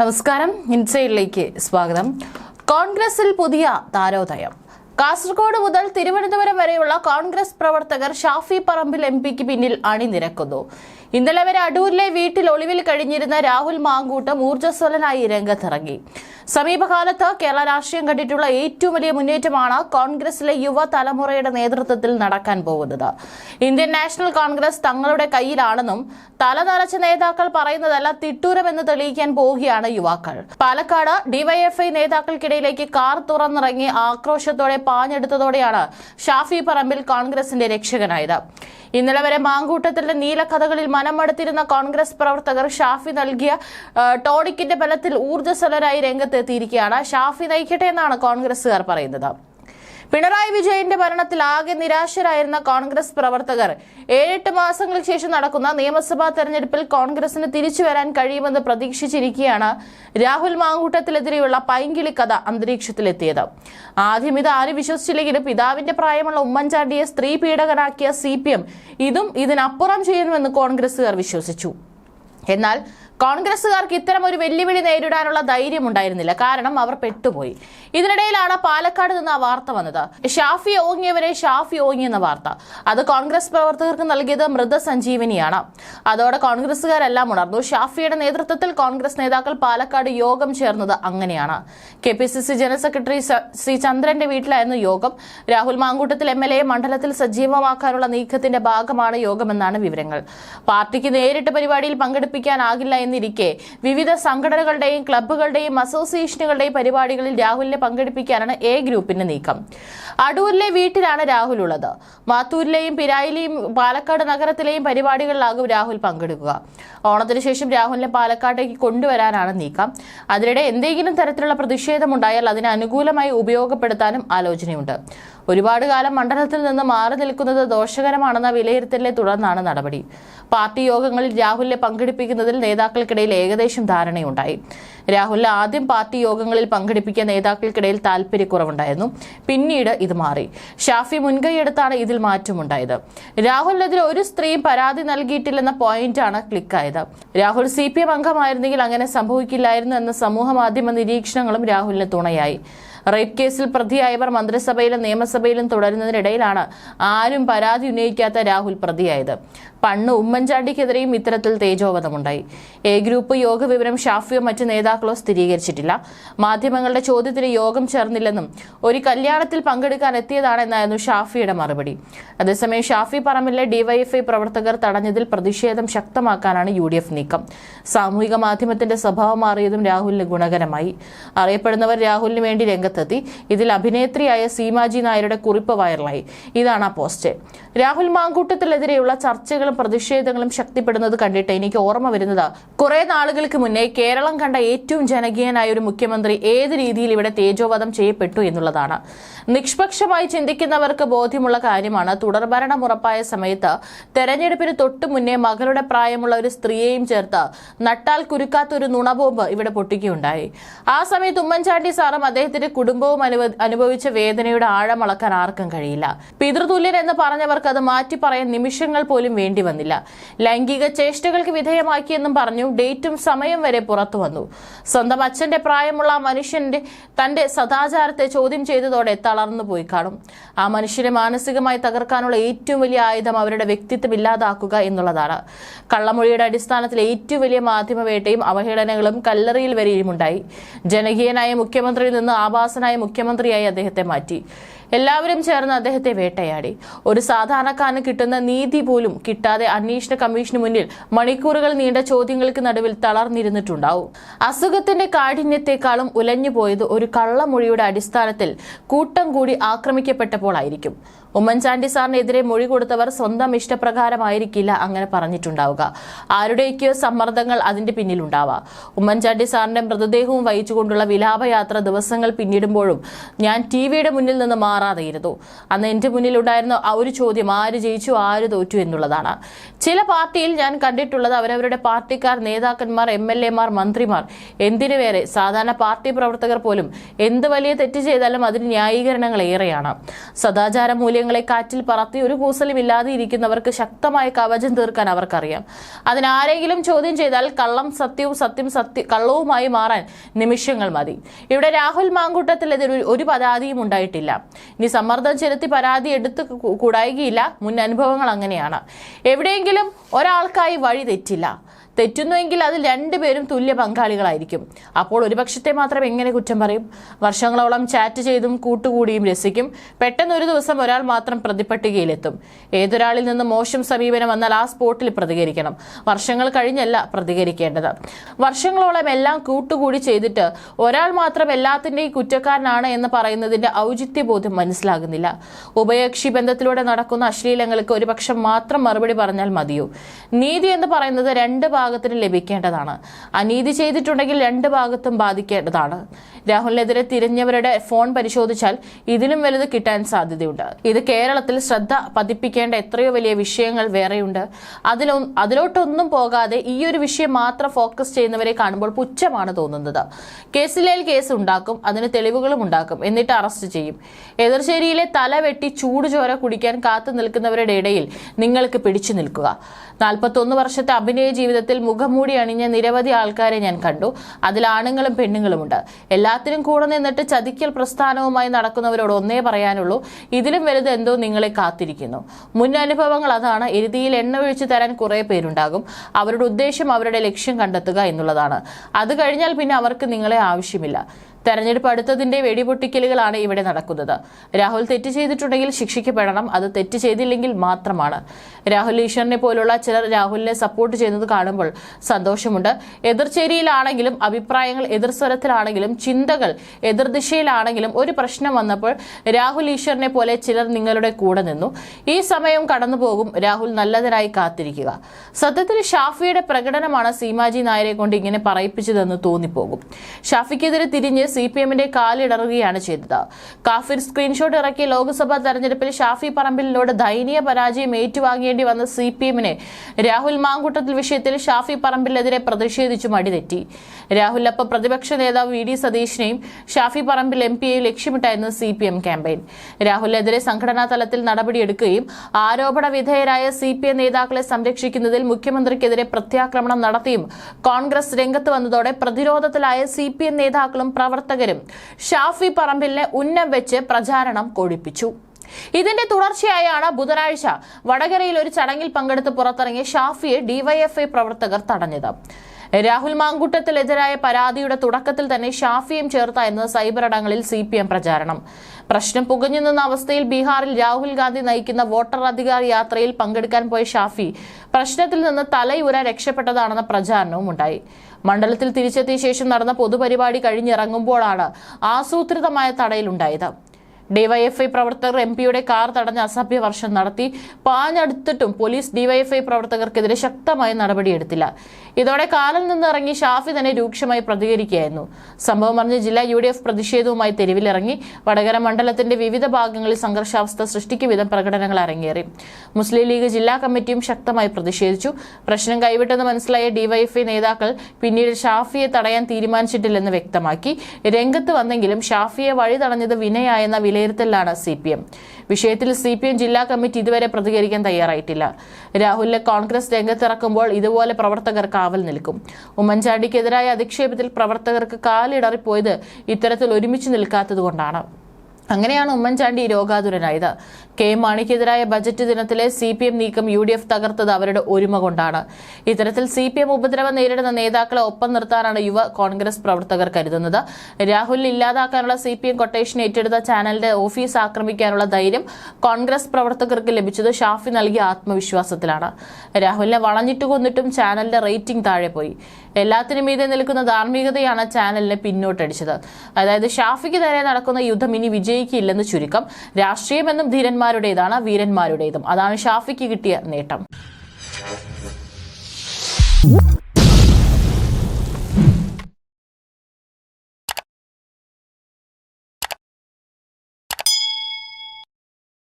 നമസ്കാരം. ഇൻസൈഡിലേക്ക് സ്വാഗതം. കോൺഗ്രസിൽ പുതിയ താരോദയം. കാസർഗോഡ് മുതൽ തിരുവനന്തപുരം വരെയുള്ള കോൺഗ്രസ് പ്രവർത്തകർ ഷാഫി പറമ്പിൽ എം പിക്ക് പിന്നിൽ അണിനിരക്കുന്നു. ഇന്നലെ വരെ അടൂരിലെ വീട്ടിൽ ഒളിവിൽ കഴിഞ്ഞിരുന്ന രാഹുൽ മാങ്കൂട്ടം ഊർജസ്വലനായി രംഗത്തിറങ്ങി. സമീപകാലത്ത് കേരള രാഷ്ട്രീയം കണ്ടിട്ടുള്ള ഏറ്റവും വലിയ മുന്നേറ്റമാണ് കോൺഗ്രസിലെ യുവ തലമുറയുടെ നേതൃത്വത്തിൽ നടക്കാൻ പോകുന്നത്. ഇന്ത്യൻ നാഷണൽ കോൺഗ്രസ് തങ്ങളുടെ കയ്യിലാണെന്നും തലനറച്ച നേതാക്കൾ പറയുന്നതല്ല തിട്ടൂരമെന്ന് തെളിയിക്കാൻ പോവുകയാണ് യുവാക്കൾ. പാലക്കാട് ഡിവൈഎഫ്ഐ നേതാക്കൾക്കിടയിലേക്ക് കാർ തുറന്നിറങ്ങി ആക്രോശത്തോടെ പാഞ്ഞെടുത്തതോടെയാണ് ഷാഫി പറമ്പിൽ കോൺഗ്രസിന്റെ രക്ഷകനായത്. ഇന്നലെ വരെ മാങ്കൂട്ടത്തിന്റെ നീലക്കഥകളിൽ മനമടുത്തിരുന്ന കോൺഗ്രസ് പ്രവർത്തകർ ഷാഫി നൽകിയ ടോണിക്കിന്റെ ബലത്തിൽ ഊർജസ്വലരായി രംഗത്തെത്തിയിരിക്കുകയാണ്. ഷാഫി നയിക്കട്ടെ എന്നാണ് കോൺഗ്രസുകാർ പറയുന്നത്. പിണറായി വിജയന്റെ ഭരണത്തിൽ ആകെ നിരാശരായിരുന്ന കോൺഗ്രസ് പ്രവർത്തകർ. ഏഴെട്ട് മാസങ്ങൾക്ക് ശേഷം നടക്കുന്ന നിയമസഭാ തെരഞ്ഞെടുപ്പിൽ കോൺഗ്രസിന് തിരിച്ചു വരാൻ കഴിയുമെന്ന് പ്രതീക്ഷിച്ചിരിക്കുകയാണ് രാഹുൽ മാങ്കൂട്ടത്തിലെതിരെയുള്ള പൈങ്കിളി കഥ അന്തരീക്ഷത്തിലെത്തിയത്. ആദ്യം ഇത് ആരും വിശ്വസിച്ചില്ലെങ്കിലും പിതാവിന്റെ പ്രായമുള്ള ഉമ്മൻചാണ്ടിയെ സ്ത്രീ പീഡകനാക്കിയ സി ഇതും ഇതിനപ്പുറം ചെയ്യുമെന്ന് കോൺഗ്രസുകാർ വിശ്വസിച്ചു. എന്നാൽ കോൺഗ്രസുകാർക്ക് ഇത്തരം ഒരു വെല്ലുവിളി നേരിടാനുള്ള ധൈര്യം ഉണ്ടായിരുന്നില്ല കാരണം അവർ പെട്ടുപോയി. ഇതിനിടയിലാണ് പാലക്കാട് നിന്ന് ആ വാർത്ത വന്നത്. ഷാഫി ഓങ്ങിയവരെ ഷാഫി എന്ന വാർത്ത. അത് കോൺഗ്രസ് പ്രവർത്തകർക്ക് നൽകിയത് മൃതസഞ്ജീവനിയാണ്. അതോടെ കോൺഗ്രസുകാരെല്ലാം ഉണർന്നു. ഷാഫിയുടെ നേതൃത്വത്തിൽ കോൺഗ്രസ് നേതാക്കൾ പാലക്കാട് യോഗം ചേർന്നത് അങ്ങനെയാണ്. K P C C general secretary സ- ചന്ദ്രന്റെ വീട്ടിലായിരുന്നു യോഗം. Rahul Mamkootathil M L A മണ്ഡലത്തിൽ സജീവമാക്കാനുള്ള നീക്കത്തിന്റെ ഭാഗമാണ് യോഗമെന്നാണ് വിവരങ്ങൾ. പാർട്ടിക്ക് നേരിട്ട് പരിപാടിയിൽ പങ്കെടുപ്പിക്കാനാകില്ല എന്നിരിക്കെ വിവിധ സംഘടനകളുടെയും ക്ലബ്ബുകളുടെയും അസോസിയേഷനുകളുടെയും പരിപാടികളിൽ രാഹുലിനെ പങ്കെടുപ്പിക്കാനാണ് എ ഗ്രൂപ്പിന്റെ നീക്കം. അടൂരിലെ വീട്ടിലാണ് രാഹുൽ ഉള്ളത് മാത്തൂരിലെയും പിരായിലെയും പാലക്കാട് നഗരത്തിലെയും പരിപാടികളിലാകും രാഹുൽ പങ്കെടുക്കുക. ഓണത്തിന് ശേഷം രാഹുലിനെ പാലക്കാട്ടേക്ക് കൊണ്ടുവരാനാണ് നീക്കം. അതിനിടെ എന്തെങ്കിലും തരത്തിലുള്ള പ്രതിഷേധമുണ്ടായാൽ അതിനെ അനുകൂലമായി ഉപയോഗപ്പെടുത്താനും ആലോചനയുണ്ട്. ഒരുപാട് കാലം മണ്ഡലത്തിൽ നിന്ന് മാറി നിൽക്കുന്നത് ദോഷകരമാണെന്ന വിലയിരുത്തലിനെ തുടർന്നാണ് നടപടി. പാർട്ടി യോഗങ്ങളിൽ രാഹുലിനെ പങ്കെടുപ്പിക്കുന്നതിൽ നേതാക്കൾക്കിടയിൽ ഏകദേശം ധാരണയുണ്ടായി. രാഹുലിനെ ആദ്യം പാർട്ടി യോഗങ്ങളിൽ പങ്കെടുപ്പിക്കാൻ നേതാക്കൾക്കിടയിൽ താല്പര്യക്കുറവുണ്ടായിരുന്നു പിന്നീട് ഇത് മാറി. ഷാഫി മുൻകൈയെടുത്താണ് ഇതിൽ മാറ്റമുണ്ടായത്. രാഹുലിനെതിരെ ഒരു സ്ത്രീയും പരാതി നൽകിയിട്ടില്ലെന്ന പോയിന്റാണ് ക്ലിക്കായത്. രാഹുൽ സി പി എം അംഗമായിരുന്നെങ്കിൽ അങ്ങനെ സംഭവിക്കില്ലായിരുന്നു എന്ന സമൂഹ മാധ്യമ നിരീക്ഷണങ്ങളും രാഹുലിന് തുണയായി. റേപ്പ് കേസിൽ പ്രതിയായവർ മന്ത്രിസഭയിലും നിയമസഭയിലും തുടരുന്നതിനിടയിലാണ് ആരും പരാതി ഉന്നയിക്കാത്ത രാഹുൽ പ്രതിയായത്. പണ്ട് ഉമ്മൻചാണ്ടിക്കെതിരെയും ഇത്തരത്തിൽ തേജോവധമുണ്ടായി. എ ഗ്രൂപ്പ് യോഗ വിവരം ഷാഫിയോ മറ്റ് നേതാക്കളോ സ്ഥിരീകരിച്ചിട്ടില്ല. മാധ്യമങ്ങളുടെ ചോദ്യത്തിന് യോഗം ചേർന്നില്ലെന്നും ഒരു കല്യാണത്തിൽ പങ്കെടുക്കാൻ എത്തിയതാണെന്നായിരുന്നു ഷാഫിയുടെ മറുപടി. അതേസമയം ഷാഫി പറമ്പിലെ ഡിവൈഎഫ്ഐ പ്രവർത്തകർ തടഞ്ഞതിൽ പ്രതിഷേധം ശക്തമാക്കാനാണ് യു നീക്കം. സാമൂഹിക മാധ്യമത്തിന്റെ സ്വഭാവം മാറിയതും രാഹുലിന് ഗുണകരമായി. അറിയപ്പെടുന്നവർ രാഹുലിന് വേണ്ടി രംഗത്തെത്തി. ഇതിൽ അഭിനേത്രിയായ സീമാജി നായരുടെ കുറിപ്പ് വൈറലായി. ഇതാണ് ആ പോസ്റ്റ്. രാഹുൽ മാങ്കൂട്ടത്തിനെതിരെയുള്ള ചർച്ചകളും പ്രതിഷേധങ്ങളും ശക്തിപ്പെടുന്നത് കണ്ടിട്ട് എനിക്ക് ഓർമ്മ വരുന്നത് കുറെ നാളുകൾക്ക് മുന്നേ കേരളം കണ്ട ഏറ്റവും ജനകീയനായ ഒരു മുഖ്യമന്ത്രി ഏത് രീതിയിൽ ഇവിടെ തേജോവധം ചെയ്യപ്പെട്ടു എന്നുള്ളതാണ്. നിഷ്പക്ഷമായി ചിന്തിക്കുന്നവർക്ക് ബോധ്യമുള്ള കാര്യമാണ് തുടർഭരണം ഉറപ്പായ സമയത്ത് തെരഞ്ഞെടുപ്പിന് തൊട്ടു മുന്നേ മകളുടെ പ്രായമുള്ള ഒരു സ്ത്രീയെയും ചേർത്ത് നട്ടാൽ കുരുക്കാത്ത ഒരു നുണബോംബ് ഇവിടെ പൊട്ടിക്കുകയുണ്ടായി. ആ സമയത്ത് ഉമ്മൻചാണ്ടി സാറും അദ്ദേഹത്തിന്റെ കുടുംബവും അനുഭവിച്ച വേദനയുടെ ആഴം അളക്കാൻ ആർക്കും കഴിയില്ല. പിതൃതുല്യൻ എന്ന് പറഞ്ഞവർക്ക് അത് മാറ്റി പറയാൻ നിമിഷങ്ങൾ പോലും വേണ്ടി വന്നില്ല. ലൈംഗിക ചേഷ്ടകൾക്ക് വിധേയമാക്കിയെന്നും പറഞ്ഞു. ഡേറ്റും സമയം വരെ പുറത്തു വന്നു. സ്വന്തം അച്ഛന്റെ പ്രായമുള്ള മനുഷ്യന്റെ തന്റെ സദാചാരത്തെ ചോദ്യം ചെയ്തതോടെ തളർന്നു പോയി കാണും. ആ മനുഷ്യനെ മാനസികമായി തകർക്കാനുള്ള ഏറ്റവും വലിയ ആയുധം അവരുടെ വ്യക്തിത്വം ഇല്ലാതാക്കുക എന്നുള്ളതാണ്. കള്ളമൊഴിയുടെ അടിസ്ഥാനത്തിൽ ഏറ്റവും വലിയ മാധ്യമവേട്ടയും അവഹേളനങ്ങളും കല്ലറിയിൽ വരെയുമുണ്ടായി. ജനകീയനായ മുഖ്യമന്ത്രിയിൽ നിന്ന് ആവാസനായ മുഖ്യമന്ത്രിയായി അദ്ദേഹത്തെ മാറ്റി. എല്ലാവരും ചേർന്ന് അദ്ദേഹത്തെ വേട്ടയാടി. ഒരു സാധാരണക്കാരന് കിട്ടുന്ന നീതി പോലും കിട്ടാതെ അന്വേഷണ കമ്മീഷന് മുന്നിൽ മണിക്കൂറുകൾ നീണ്ട ചോദ്യങ്ങൾക്ക് നടുവിൽ തളർന്നിരുന്നിട്ടുണ്ടാവും. അസുഖത്തിന്റെ കാഠിന്യത്തെക്കാളും ഉലഞ്ഞുപോയത് ഒരു കള്ളമൊഴിയുടെ അടിസ്ഥാനത്തിൽ കൂട്ടം കൂടി ആക്രമിക്കപ്പെട്ടപ്പോൾ ആയിരിക്കും ഉമ്മൻചാണ്ടി സാറിനെതിരെ മൊഴി കൊടുത്തവർ സ്വന്തം ഇഷ്ടപ്രകാരമായിരിക്കില്ല അങ്ങനെ പറഞ്ഞിട്ടുണ്ടാവുക. ആരുടെയൊക്കെയോ സമ്മർദ്ദങ്ങൾ അതിന്റെ പിന്നിലുണ്ടാവാം. ഉമ്മൻചാണ്ടി സാറിന്റെ മൃതദേഹവും വഹിച്ചുകൊണ്ടുള്ള വിലാപയാത്ര ദിവസങ്ങൾ പിന്നിടുമ്പോഴും ഞാൻ ടി വിയുടെ മുന്നിൽ നിന്ന് മാറാതെയിരുന്നു. അന്ന് എന്റെ മുന്നിലുണ്ടായിരുന്ന ആ ഒരു ചോദ്യം ആര് ജയിച്ചു ആര് തോറ്റു എന്നുള്ളതാണ്. ചില പാർട്ടിയിൽ ഞാൻ കണ്ടിട്ടുള്ളത് അവരവരുടെ പാർട്ടിക്കാർ നേതാക്കന്മാർ എം എൽ എമാർ മന്ത്രിമാർ എന്തിനു വേറെ? സാധാരണ പാർട്ടി പ്രവർത്തകർ പോലും എന്ത് വലിയ തെറ്റ് ചെയ്താലും അതിന് ന്യായീകരണങ്ങൾ ഏറെയാണ്. സദാചാര മൂല്യങ്ങളെ കാറ്റിൽ പറത്തി ഒരു കൂസലും ഇല്ലാതെ ഇരിക്കുന്നവർക്ക് ശക്തമായ കവചം തീർക്കാൻ അവർക്കറിയാം. അതിനാരെങ്കിലും ചോദ്യം ചെയ്താൽ കള്ളം സത്യവും സത്യം സത്യ കള്ളവുമായി മാറാൻ നിമിഷങ്ങൾ മതി. ഇവിടെ രാഹുൽ മാങ്കൂട്ടത്തിലെതിരെ ഒരു പരാതിയും ഉണ്ടായിട്ടില്ല. ഇനി സമ്മർദ്ദം ചെലുത്തി പരാതി എടുത്ത് കൂടായികയില്ല. മുൻ അനുഭവങ്ങൾ അങ്ങനെയാണ്. എവിടെയെങ്കിലും ഒരാൾക്കായി വഴി തെറ്റില്ല. തെറ്റുന്നുവെങ്കിൽ അത് രണ്ടുപേരും തുല്യ പങ്കാളികളായിരിക്കും. അപ്പോൾ ഒരു പക്ഷത്തെ മാത്രം എങ്ങനെ കുറ്റം പറയും? വർഷങ്ങളോളം ചാറ്റ് ചെയ്തും കൂട്ടുകൂടിയും രസിക്കും. പെട്ടെന്ന് ഒരു ദിവസം ഒരാൾ മാത്രം പ്രതിപട്ടികയിലെത്തും ഏതൊരാളിൽ നിന്ന് മോശം സമീപനം വന്നാൽ ആ സ്പോട്ടിൽ പ്രതികരിക്കണം. വർഷങ്ങൾ കഴിഞ്ഞല്ല പ്രതികരിക്കേണ്ടത്. വർഷങ്ങളോളം എല്ലാം കൂട്ടുകൂടി ചെയ്തിട്ട് ഒരാൾ മാത്രം എല്ലാത്തിന്റെയും കുറ്റക്കാരനാണ് എന്ന് പറയുന്നതിന്റെ ഔചിത്യബോധം മനസ്സിലാകുന്നില്ല. ഉഭയകക്ഷി ബന്ധത്തിലൂടെ നടക്കുന്ന അശ്ലീലങ്ങൾക്ക് ഒരു പക്ഷം മാത്രം മറുപടി പറഞ്ഞാൽ മതിയോ? നീതി എന്ന് പറയുന്നത് രണ്ട് ഭാഗത്തിന് ലഭിക്കേണ്ടതാണ്. അനീതി ചെയ്തിട്ടുണ്ടെങ്കിൽ രണ്ട് ഭാഗത്തും ബാധിക്കേണ്ടതാണ്. രാഹുലിനെതിരെ തിരിഞ്ഞവരുടെ ഫോൺ പരിശോധിച്ചാൽ ഇതിലും വലുത് കിട്ടാൻ സാധ്യതയുണ്ട്. ഇത് കേരളത്തിൽ ശ്രദ്ധ പതിപ്പിക്കേണ്ട എത്രയോ വലിയ വിഷയങ്ങൾ വേറെയുണ്ട്. അതിലൊ അതിലോട്ടൊന്നും പോകാതെ ഈ ഒരു വിഷയം മാത്രം ഫോക്കസ് ചെയ്യുന്നവരെ കാണുമ്പോൾ പുച്ഛമാണ് തോന്നുന്നത്. കേസിലേൽ കേസ് ഉണ്ടാക്കും അതിന് തെളിവുകളും ഉണ്ടാക്കും എന്നിട്ട് അറസ്റ്റ് ചെയ്യും. എതിർശേരിയിലെ തല വെട്ടി ചൂടുചോര കുടിക്കാൻ കാത്തു നിൽക്കുന്നവരുടെ ഇടയിൽ നിങ്ങൾക്ക് പിടിച്ചു നിൽക്കുക. നാൽപ്പത്തൊന്ന് വർഷത്തെ അഭിനയ ജീവിതത്തിൽ മുഖംമൂടി അണിഞ്ഞ നിരവധി ആൾക്കാരെ ഞാൻ കണ്ടു. അതിൽ ആണുങ്ങളും പെണ്ണുങ്ങളുമുണ്ട് എല്ലാത്തിനും കൂടെ നിന്നിട്ട് ചതിക്കൽ പ്രസ്ഥാനവുമായി നടക്കുന്നവരോട് ഒന്നേ പറയാനുള്ളൂ. ഇതിലും വലുത് എന്തോ നിങ്ങളെ കാത്തിരിക്കുന്നു. മുൻ അനുഭവങ്ങൾ അതാണ്. എരുതിയിൽ എണ്ണ ഒഴിച്ചു തരാൻ കുറേ പേരുണ്ടാകും. അവരുടെ ഉദ്ദേശം അവരുടെ ലക്ഷ്യം കണ്ടെത്തുക എന്നുള്ളതാണ്. അത് കഴിഞ്ഞാൽ പിന്നെ അവർക്ക് നിങ്ങളെ ആവശ്യമില്ല. തെരഞ്ഞെടുപ്പ് അടുത്തതിന്റെ വെടിപൊട്ടിക്കലുകളാണ് ഇവിടെ നടക്കുന്നത്. രാഹുൽ തെറ്റ് ചെയ്തിട്ടുണ്ടെങ്കിൽ ശിക്ഷിക്കപ്പെടണം. അത് തെറ്റ് ചെയ്തില്ലെങ്കിൽ മാത്രമാണ്. രാഹുൽ ഈശ്വറിനെ പോലുള്ള ചിലർ രാഹുലിനെ സപ്പോർട്ട് ചെയ്യുന്നത് കാണുമ്പോൾ സന്തോഷമുണ്ട്. എതിർചേരിയിലാണെങ്കിലും അഭിപ്രായങ്ങൾ എതിർസ്വരത്തിലാണെങ്കിലും ചിന്തകൾ എതിർദിശയിലാണെങ്കിലും ഒരു പ്രശ്നം വന്നപ്പോൾ രാഹുൽ ഈശ്വറിനെ പോലെ ചിലർ നിങ്ങളുടെ കൂടെ നിന്നു. ഈ സമയം കടന്നുപോകും. രാഹുൽ നല്ലതിനായി കാത്തിരിക്കുക. സത്യത്തിൽ ഷാഫിയുടെ പ്രകടനമാണ് സീമാജി നായരെ കൊണ്ട് ഇങ്ങനെ പറയിപ്പിച്ചതെന്ന് തോന്നിപ്പോകും. ഷാഫിക്കെതിരെ തിരിഞ്ഞ് സി പി എമ്മിന്റെ കാലിടറുകയാണ് ചെയ്തത്. കാഫിർ സ്ക്രീൻഷോട്ട് ഇറക്കി ലോക്സഭാ തെരഞ്ഞെടുപ്പിൽ ഷാഫി പറമ്പിലിനോട് ദയനീയ പരാജയം ഏറ്റുവാങ്ങേണ്ടി വന്ന സി പി എമ്മിനെ രാഹുൽ മാങ്കൂട്ടത്തിൽ വിഷയത്തിൽ ഷാഫി പറമ്പിലിനെതിരെ പ്രതിഷേധിച്ചു മടിതെറ്റി. രാഹുൽ അപ്പ പ്രതിപക്ഷ നേതാവ് വി ഡി സതീഷിനെയും ഷാഫി പറമ്പിൽ എം പിയെയും ലക്ഷ്യമിട്ടായിരുന്നു സി പി എം ക്യാമ്പയിൻ. രാഹുലിനെതിരെ സംഘടനാ തലത്തിൽ നടപടിയെടുക്കുകയും ആരോപണ വിധേയരായ സി പി എം നേതാക്കളെ സംരക്ഷിക്കുന്നതിൽ മുഖ്യമന്ത്രിക്കെതിരെ പ്രത്യാക്രമണം നടത്തിയും കോൺഗ്രസ് രംഗത്ത് വന്നതോടെ പ്രതിരോധത്തിലായ സി പി എം നേതാക്കളും പ്രവർത്തകരും ഷാഫി പറമ്പിലിനെ ഉന്നം വെച്ച് പ്രചാരണം കൊഴിപ്പിച്ചു ഇതിന്റെ തുടർച്ചയായാണ് ബുധനാഴ്ച വടകരയിൽ ഒരു ചടങ്ങിൽ പങ്കെടുത്ത് പുറത്തിറങ്ങിയ ഷാഫിയെ ഡിവൈഎഫ്ഐ പ്രവർത്തകർ തടഞ്ഞത്. രാഹുൽ മാങ്കൂട്ടത്തിലെതിരായ പരാതിയുടെ തുടക്കത്തിൽ തന്നെ ഷാഫിയും ചേർത്തായിരുന്നു സൈബർ ഇടങ്ങളിൽ സി പി എം പ്രചാരണം. പ്രശ്നം പുകഞ്ഞു നിന്ന അവസ്ഥയിൽ ബീഹാറിൽ രാഹുൽ ഗാന്ധി നയിക്കുന്ന വോട്ടർ അധികാർ യാത്രയിൽ പങ്കെടുക്കാൻ പോയ ഷാഫി പ്രശ്നത്തിൽ നിന്ന് തലയുരാൻ രക്ഷപ്പെട്ടതാണെന്ന പ്രചാരണവും ഉണ്ടായി. മണ്ഡലത്തിൽ തിരിച്ചെത്തിയ ശേഷം നടന്ന പൊതുപരിപാടി കഴിഞ്ഞിറങ്ങുമ്പോഴാണ് ആസൂത്രിതമായ തടയിലുണ്ടായത്. ഡിവൈഎഫ്ഐ പ്രവർത്തകർ എം പിയുടെ കാർ തടഞ്ഞ് അസഭ്യ വർഷം നടത്തി. പാഞ്ഞടുത്തിട്ടും പോലീസ് ഡിവൈഎഫ്ഐ പ്രവർത്തകർക്കെതിരെ ശക്തമായ നടപടിയെടുത്തില്ല ഇതോടെ കാറിൽ നിന്ന് ഇറങ്ങി ഷാഫി തന്നെ രൂക്ഷമായി പ്രതികരിക്കുകയായിരുന്നു. സംഭവം അറിഞ്ഞ് ജില്ലാ യു ഡി എഫ് പ്രതിഷേധവുമായി തെരുവിലിറങ്ങി വടകര മണ്ഡലത്തിന്റെ വിവിധ ഭാഗങ്ങളിൽ സംഘർഷാവസ്ഥ സൃഷ്ടിക്കും വിധം പ്രകടനങ്ങൾ അരങ്ങേറി. മുസ്ലിം ലീഗ് ജില്ലാ കമ്മിറ്റിയും ശക്തമായി പ്രതിഷേധിച്ചു. പ്രശ്നം കൈവിട്ടെന്ന് മനസ്സിലായ ഡിവൈഎഫ്ഐ നേതാക്കൾ പിന്നീട് ഷാഫിയെ തടയാൻ തീരുമാനിച്ചിട്ടില്ലെന്ന് വ്യക്തമാക്കി. രംഗത്ത് വന്നെങ്കിലും ഷാഫിയെ വഴി തടഞ്ഞത് വിനയായെന്ന വിലയിരുത്തലാണ് സി പി എം വിഷയത്തിൽ സി പി എം ജില്ലാ കമ്മിറ്റി ഇതുവരെ പ്രതികരിക്കാൻ തയ്യാറായിട്ടില്ല. രാഹുലിനെ കോൺഗ്രസ് രംഗത്തിറക്കുമ്പോൾ ഇതുപോലെ പ്രവർത്തകർ കാവൽ നിൽക്കും. ഉമ്മൻചാണ്ടിക്കെതിരായ അധിക്ഷേപത്തിൽ പ്രവർത്തകർക്ക് കാലിടറിപ്പോയത് ഇത്തരത്തിൽ ഒരുമിച്ച് നിൽക്കാത്തതുകൊണ്ടാണ്. അങ്ങനെയാണ് ഉമ്മൻചാണ്ടി രോഗാതുരനായത്. കെ മാണിക്കെതിരായ ബജറ്റ് ദിനത്തിലെ സി പി എം നീക്കം യു ഡി എഫ് തകർത്തത് അവരുടെ ഒരുമ കൊണ്ടാണ്. ഇത്തരത്തിൽ സി പി എം ഉപദ്രവം നേരിടുന്ന നേതാക്കളെ ഒപ്പം നിർത്താനാണ് യുവ കോൺഗ്രസ് പ്രവർത്തകർ കരുതുന്നത്. രാഹുൽ ഇല്ലാതാക്കാനുള്ള സി പി എം കൊട്ടേഷൻ ഏറ്റെടുത്ത ചാനലിന്റെ ഓഫീസ് ആക്രമിക്കാനുള്ള ധൈര്യം കോൺഗ്രസ് പ്രവർത്തകർക്ക് ലഭിച്ചത് ഷാഫി നൽകിയ ആത്മവിശ്വാസത്തിലാണ്. രാഹുലിനെ വളഞ്ഞിട്ട് കൊന്നിട്ടും ചാനലിന്റെ റേറ്റിംഗ് താഴെ പോയി എല്ലാത്തിനും മീതെ നിൽക്കുന്ന ധാർമ്മികതയാണ് ചാനലിനെ പിന്നോട്ടടിച്ചത്. അതായത് ഷാഫിക്ക് നേരെ നടക്കുന്ന യുദ്ധം ഇനി വിജയിക്കില്ലെന്ന് ചുരുക്കം. രാഷ്ട്രീയമെന്നും ധീരന്മാരുടേതാണ് വീരന്മാരുടേതും. അതാണ് ഷാഫിക്ക് കിട്ടിയ നേട്ടം.